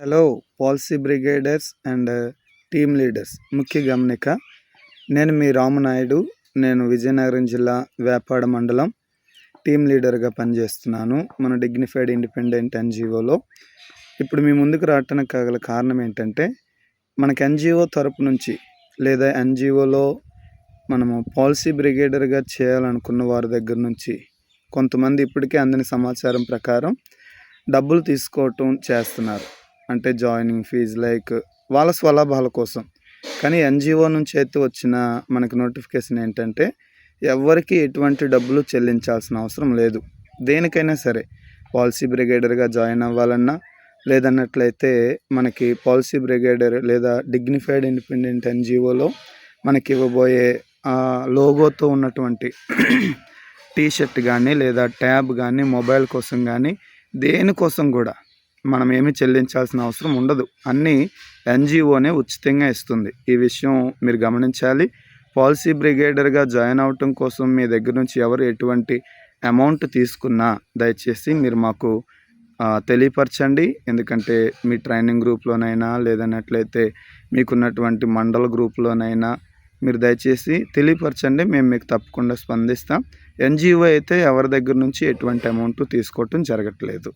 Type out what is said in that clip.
Hello policy brigaders and team leaders ముఖ్య గమనిక నేను మీ రామనాయుడు నేను విజయనగరం జిల్లా వేపాడ మండలం టీమ్ లీడర్గా పనిచేస్తున్నాను. మన డిగ్నిఫైడ్ ఇండిపెండెంట్ ఎన్జిఓలో. ఇప్పుడు మీ ముందుకు రావటానికి గల కారణం ఏంటంటే మనకి ఎన్జిఓ తరపు నుంచి లేదా ఎన్జిఓలో మనము పాలసీ బ్రిగేడర్గా చేయాలనుకున్న వారి దగ్గర నుంచి కొంతమంది ఇప్పటికే అందిన సమాచారం ప్రకారం డబ్బులు తీసుకోవటం చేస్తున్నారు. అంటే జాయినింగ్ ఫీజు లైక్ వాళ్ళ స్వలాభాల కోసం. కానీ ఎన్జిఓ నుంచి అయితే వచ్చిన మనకి నోటిఫికేషన్ ఏంటంటే ఎవరికి ఎటువంటి డబ్బులు చెల్లించాల్సిన అవసరం లేదు. దేనికైనా సరే పాలసీ బ్రిగేడర్గా జాయిన్ అవ్వాలన్నా లేదన్నట్లయితే మనకి పాలసీ బ్రిగేడర్ లేదా డిగ్నిఫైడ్ ఇండిపెండెంట్ ఎన్జిఓలో మనకి ఇవ్వబోయే లోగోతో ఉన్నటువంటి టీ షర్ట్ కానీ లేదా ట్యాబ్ కానీ మొబైల్ కోసం కానీ దేనికోసం కూడా మనం ఏమి చెల్లించాల్సిన అవసరం ఉండదు. అన్నీ ఎన్జిఓనే ఉచితంగా ఇస్తుంది. ఈ విషయం మీరు గమనించాలి. పాలసీ బ్రిగేడర్గా జాయిన్ అవటం కోసం మీ దగ్గర నుంచి ఎవరు ఎటువంటి అమౌంట్ తీసుకున్నా దయచేసి మీరు మాకు తెలియపరచండి. ఎందుకంటే మీ ట్రైనింగ్ గ్రూప్లోనైనా లేదన్నట్లయితే మీకున్నటువంటి మండల గ్రూప్లోనైనా మీరు దయచేసి తెలియపరచండి. మేము మీకు తప్పకుండా స్పందిస్తాం. ఎన్జిఓ అయితే ఎవరి దగ్గర నుంచి ఎటువంటి అమౌంట్ తీసుకోవటం జరగట్లేదు.